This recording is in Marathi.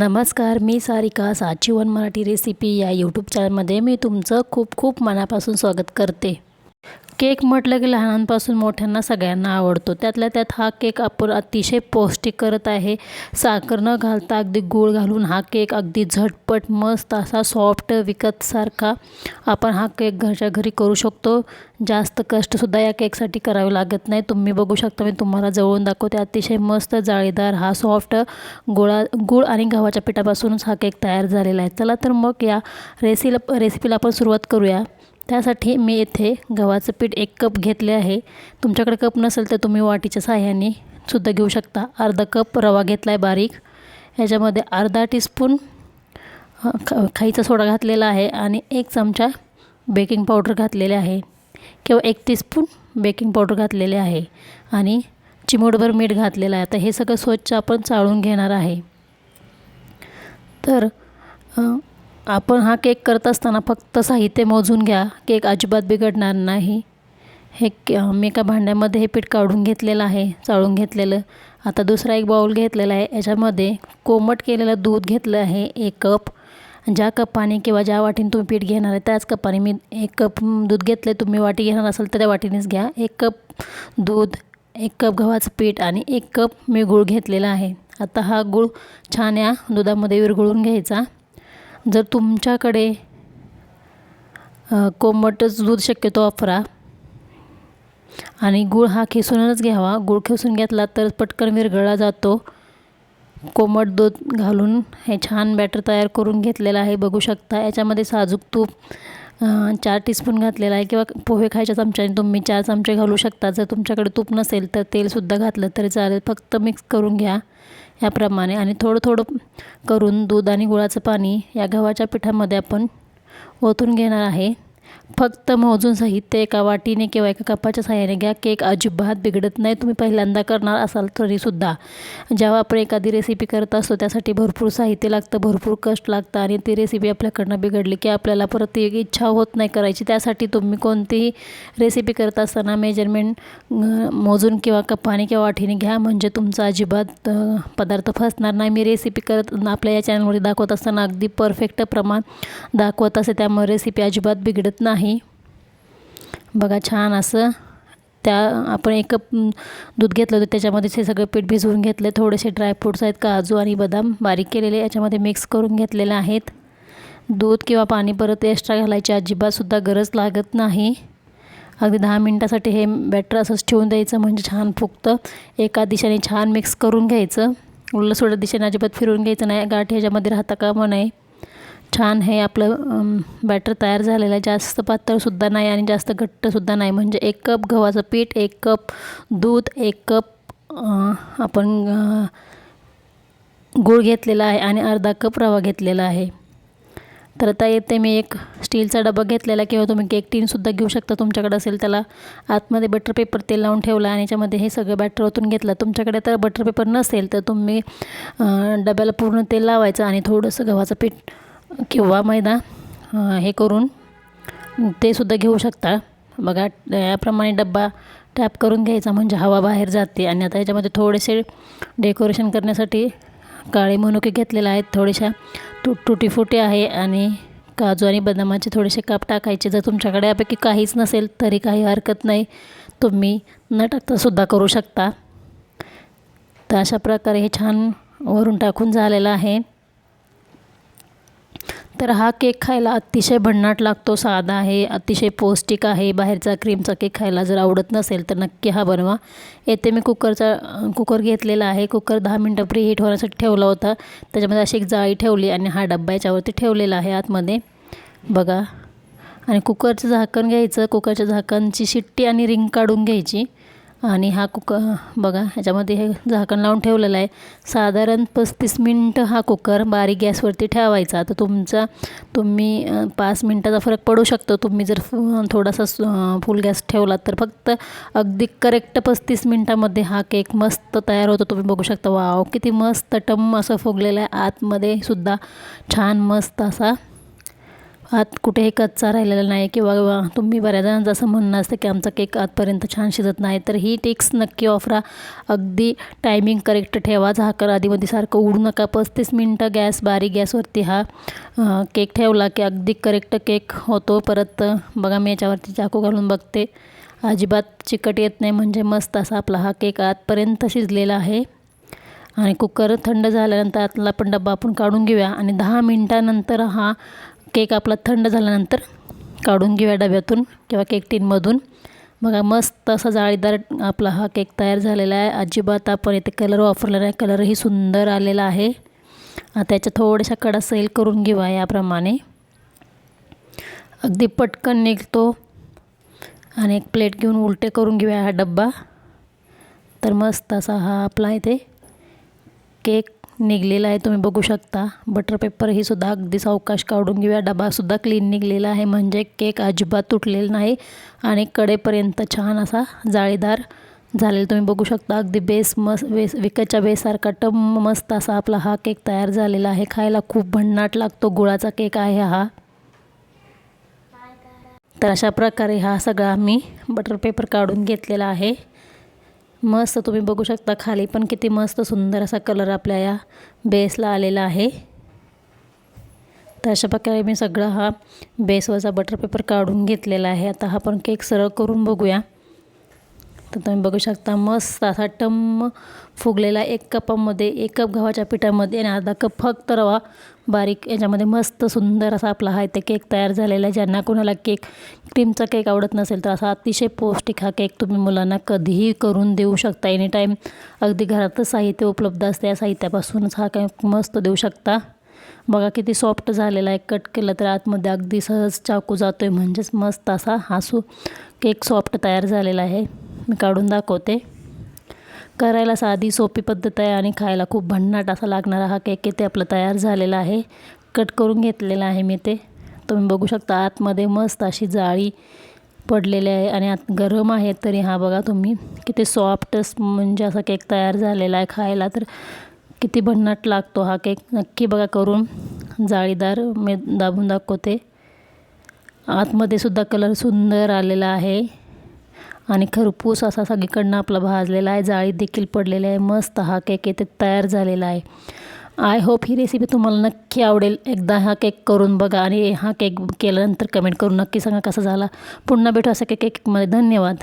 नमस्कार मी सारिका साची वन मराठी रेसिपी या यूट्यूब चॅनलमध्ये मी तुमचं खूप खूप मनापासून स्वागत करते. केक म्हटलं की लहानांपासून मोठ्यांना सगळ्यांना आवडतो. त्यातल्या त्यात हा केक आपण अतिशय पौष्टिक करत आहे. साखर न घालता अगदी गूळ घालून हा केक अगदी झटपट मस्त असा सॉफ्ट विकतसारखा आपण हा केक घरच्या घरी करू शकतो. जास्त कष्टसुद्धा या केकसाठी करावे लागत नाही. तुम्ही बघू शकता मी तुम्हाला जवळून दाखवते. अतिशय मस्त जाळीदार हा सॉफ्ट गोळा गूळ आणि गव्हाच्या पिठापासूनच हा केक तयार झालेला आहे. चला तर मग या रेसिला रेसिपीला आपण सुरुवात करूया. त्यासाठी मी येथे गव्हाचं पीठ एक कप घेतले आहे. तुमच्याकडे कप नसेल तर तुम्ही वाटीच्या साह्याने सुद्धा घेऊ शकता. अर्धा कप रवा घेतला आहे बारीक. ह्याच्यामध्ये अर्धा टीस्पून ख खाईचा सोडा घातलेला आहे आणि एक चमचा बेकिंग पावडर घातलेले आहे. किंवा एक टीस्पून बेकिंग पावडर घातलेले आहे. आणि चिमूटभर मीठ घातलेलं आहे. आता हे सगळं स्वच्छ आपण चाळून घेणार आहे. तर आपण हा केक करत असताना फक्त साहित्य मोजून घ्या. केक अजिबात बिघडणार नाही. हे मी एका भांड्यामध्ये हे पीठ काढून घेतलेलं आहे चाळून घेतलेलं. आता दुसरा एक बाऊल घेतलेला आहे. याच्यामध्ये कोमट केलेलं दूध घेतलं आहे एक कप ज्या कपाने किंवा ज्या वाटीने तुम्ही पीठ घेणार आहे त्याच कपाने मी एक कप दूध घेतलं आहे तुम्ही वाटी घेणार असाल तर त्या वाटीनेच घ्या. एक कप दूध एक कप गव्हाचं पीठ आणि एक कप मी गूळ घेतलेला आहे. आता हा गूळ छान या दुधामध्ये विरघळून घ्यायचा. जर तुमच्याकडे कोमटच दूध शक्यतो वापरा. आणि गूळ हा खेसूनच घ्यावा. गूळ खेसून घेतला तर पटकन विरघळला जातो. कोमट दूध घालून हे छान बॅटर तयार करून घेतलेलं आहे. बघू शकता याच्यामध्ये साजूक तूप चार टीस्पून घातलेला आहे किंवा पोहे खायच्या चमच्याने तुम्ही चार चमचे घालू शकता. जर तुमच्याकडे तूप नसेल तर तेलसुद्धा घातलं तरी चालेल. फक्त मिक्स करून घ्या. याप्रमाणे. आणि थोडं थोडं करून दूध आणि गुळाचं पाणी या गव्हाच्या पिठामध्ये आपण ओतून घेणार आहे. फक्त मोजून साहित्य एका वाटीने किंवा एका कपाच्या साह्याने घ्या. केक अजिबात बिघडत नाही. तुम्ही पहिल्यांदा करणार असाल तरीसुद्धा. जेव्हा आपण एखादी रेसिपी करत असतो त्यासाठी भरपूर साहित्य लागतं भरपूर कष्ट लागतं आणि ती रेसिपी आपल्याकडनं बिघडली की आपल्याला परत एक इच्छा होत नाही करायची. त्यासाठी तुम्ही कोणतीही रेसिपी करत असताना मेजरमेंट मोजून किंवा कपाने किंवा वाटीने घ्या. म्हणजे तुमचा अजिबात पदार्थ फसणार नाही. मी रेसिपी करत आपल्या या चॅनलमध्ये दाखवत असताना अगदी परफेक्ट प्रमाण दाखवत असे त्यामुळे रेसिपी अजिबात बिघडत नाही. बघा छान असं त्या आपण एक कप दूध घेतलं होतं त्याच्यामध्येच हे सगळं पीठ भिजवून घेतलं. थोडेसे ड्रायफ्रूट्स आहेत काजू आणि बदाम बारीक केलेले याच्यामध्ये मिक्स करून घेतलेले आहेत. दूध किंवा पाणी परत एक्स्ट्रा घालायची अजिबातसुद्धा गरज लागत नाही. अगदी दहा मिनटासाठी हे बॅटर असंच ठेवून द्यायचं म्हणजे छान फुगतं. एका दिशेने छान मिक्स करून घ्यायचं. उलट सोडत दिशेने अजिबात फिरून घ्यायचं नाही. गाठ ह्याच्यामध्ये राहता का नये. छान हे आपलं बॅटर तयार झालेलं आहे. जास्त पातळसुद्धा नाही आणि जास्त घट्टसुद्धा नाही. म्हणजे एक कप गव्हाचं पीठ एक कप दूध एक कप आपण गूळ घेतलेला आहे आणि अर्धा कप रवा घेतलेला आहे. तर आता येते मी एक स्टीलचा डबा घेतलेला किंवा तुम्ही केक टीनसुद्धा घेऊ शकता तुमच्याकडे असेल. त्याला आतमध्ये बटर पेपर तेल लावून ठेवला आणि याच्यामध्ये हे सगळं बॅटर ओतून घेतलं. तुमच्याकडे तर बटर पेपर नसेल तर तुम्ही डब्याला पूर्ण तेल लावायचं आणि थोडंसं गव्हाचं पीठ किंवा मैदा हे करून ते सुद्धा घेऊ शकता. बघा याप्रमाणे डब्बा टॅप करून घ्यायचा म्हणजे हवा बाहेर जाते आणि आता याच्यामध्ये थोडेसे डेकोरेशन करण्यासाठी काळे मनुके घेतलेले आहेत. थोड्याशा तु तुटी फुटी आहे आणि काजू आणि बदामाचे थोडेसे काप टाकायचे. जर तुमच्याकडे यापैकी काहीच नसेल तरी काही हरकत नाही. तुम्ही न टाकतासुद्धा करू शकता. तर अशा प्रकारे हे छान वरून टाकून झालेलं आहे. तर हा केक खायला अतिशय भन्नाट लागतो साधा आहे अतिशय पौष्टिक आहे बाहेरचा क्रीमचा केक खायला जर आवडत नसेल तर नक्की हा बनवा. येथे मी कुकरचा कुकर घेतलेला आहे कुकर दहा मिनटं प्री हीट होण्यासाठी ठेवला होता. त्याच्यामध्ये अशी एक जाळी ठेवली आणि हा डब्बा याच्यावरती ठेवलेला आहे आतमध्ये. बघा. आणि कुकरचं झाकण घ्यायचं कुकरच्या झाकणची शिट्टी आणि रिंग काढून घ्यायची. आणि हा कुकर बघा ह्याच्यामध्ये हे झाकण लावून ठेवलेलं आहे. साधारण पस्तीस मिनटं हा कुकर बारीक गॅसवरती ठेवायचा. तर तुमचा तुम्ही पाच मिनटाचा फरक पडू शकतो. तुम्ही जर थोडासा फुल गॅस ठेवला तर फक्त अगदी करेक्ट पस्तीस मिनटामध्ये हा केक मस्त तयार होतो. तुम्ही बघू शकता वाव किती मस्त टम असं फुगलेलं आहे. आतमध्ये सुद्धा छान मस्त असा आत कुठेही कच्चा राहिलेला नाही किंवा तुम्ही बऱ्याच जणांचं असं म्हणणं असतं की आमचा केक आतपर्यंत छान शिजत नाही तर ही टिक्स नक्की वापरा. अगदी टायमिंग करेक्ट ठेवा. झाकर आधीमध्ये सारखं उडू नका. पस्तीस मिनटं गॅस बारीक गॅसवरती हा केक ठेवला की अगदी करेक्ट केक होतो. परत बघा मी याच्यावरती चाकू घालून बघते. अजिबात चिकट येत नाही. म्हणजे मस्त असा आपला हा केक आतपर्यंत शिजलेला आहे. आणि कुकर थंड झाल्यानंतर आतला पण डब्बा आपण काढून घेऊया. आणि दहा मिनटानंतर हा केक आपला थंड झाल्यानंतर काढून घेऊया डब्यातून किंवा केक टीनमधून. बघा मस्त असा जाळीदार आपला हा केक तयार झालेला आहे. अजिबात आपण इथे कलर वापरला नाही. कलरही सुंदर आलेला आहे. त्याच्या थोड्याशा कडा सैल करून घेऊया याप्रमाणे. अगदी पटकन निघतो. आणि एक प्लेट घेऊन उलटे करून घेऊया हा डब्बा. तर मस्त असा हा आपला इथे केक निघलेला आहे तुम्ही बघू शकता. बटर पेपर ही सुद्धा अगदी सावकाश काढून घेऊया. डबासुद्धा क्लीन निघलेला आहे. म्हणजे केक अजिबात तुटलेला नाही आणि कडेपर्यंत छान असा जाळीदार झालेला तुम्ही बघू शकता. अगदी बेस मस बेस विकतच्या बेससारखा टम मस्त असा आपला हा केक तयार झालेला आहे. खायला खूप भन्नाट लागतो. गुळाचा केक आहे हा. तर अशा प्रकारे हा सगळा मी बटर पेपर काढून घेतलेला आहे. मस्त तुम्ही बघू शकता खाली पण किती मस्त सुंदर असा कलर आपल्या या बेसला आलेला आहे. तर अशा प्रकारे मी सगळा हा बेसवरचा बटर पेपर काढून घेतलेला आहे. आता हा पण केक सरळ करून बघूया. तर तुम्ही बघू शकता मस्त असा टम्म फुगलेला एक कपामध्ये एक कप गव्हाच्या पिठामध्ये आणि अर्धा कप फक्त रवा. बारीक याच्यामध्ये मस्त सुंदर असा आपला हा ते केक तयार झालेला आहे. ज्यांना कोणाला केक क्रीमचा केक आवडत नसेल तर असा अतिशय पौष्टिक हा केक तुम्ही मुलांना कधीही करून देऊ शकता. एनी टाईम अगदी घरातच साहित्य उपलब्ध असते या साहित्यापासूनच हा केक मस्त देऊ शकता. बघा किती सॉफ्ट झालेला आहे. कट केलं तर आतमध्ये अगदी सहज चाकू जातो आहे म्हणजेच मस्त असा हा सु केक सॉफ्ट तयार झालेला आहे. मी काढून दाखवते. करायला साधी सोपी पद्धत आहे आणि खायला खूप भन्नाट असा लागणारा हा केक ते आपलं तयार झालेला आहे. कट करून घेतलेला आहे मी ते. तुम्ही बघू शकता आतमध्ये मस्त अशी जाळी पडलेली आहे आणि आत गरम आहे तरी हा बघा तुम्ही. किती सॉफ्टच म्हणजे असा केक तयार झालेला आहे खायला तर किती भन्नाट लागतो हा केक नक्की बघा करून जाळीदार मी दाबून दाखवते. आतमध्ये सुद्धा कलर सुंदर आलेला आहे. आणि खरपूस असा सगळीकडनं आपला भाजलेला आहे जाळी देखील पडलेली आहे मस्त हा केक येथे तयार झालेला आहे. आय होप ही रेसिपी तुम्हाला नक्की आवडेल. एकदा हा केक करून बघा आणि हा केक केल्यानंतर कमेंट करून नक्की सांगा कसा झाला. पुन्हा भेटू असा केक केकमध्ये धन्यवाद.